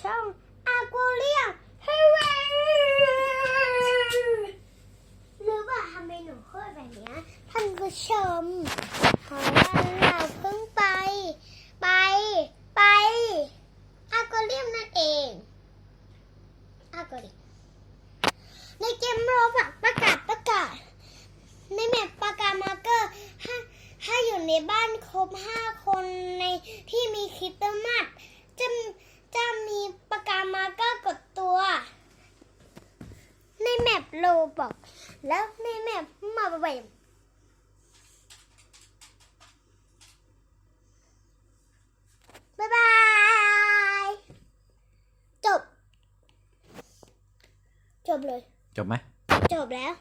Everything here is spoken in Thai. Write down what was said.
ช่องอากูเลียงฮเรหรือว่าทำไมหนูพูดแบบนี้ท่านผู้ชมเพราะว่าเราเพิ่งไป ไป ไปอากลีมนั่นเองอากลีมในเกมโรบักประกาศประกาศในแมปปากามาเกอร์ถ้าถ้อยู่ในบ้านครบห้าคนในที่มีคิตเต โลบอกแล้วในแมปมาบ่อยบ๊ายบายจบ จบเลย จบไหม จบแล้ว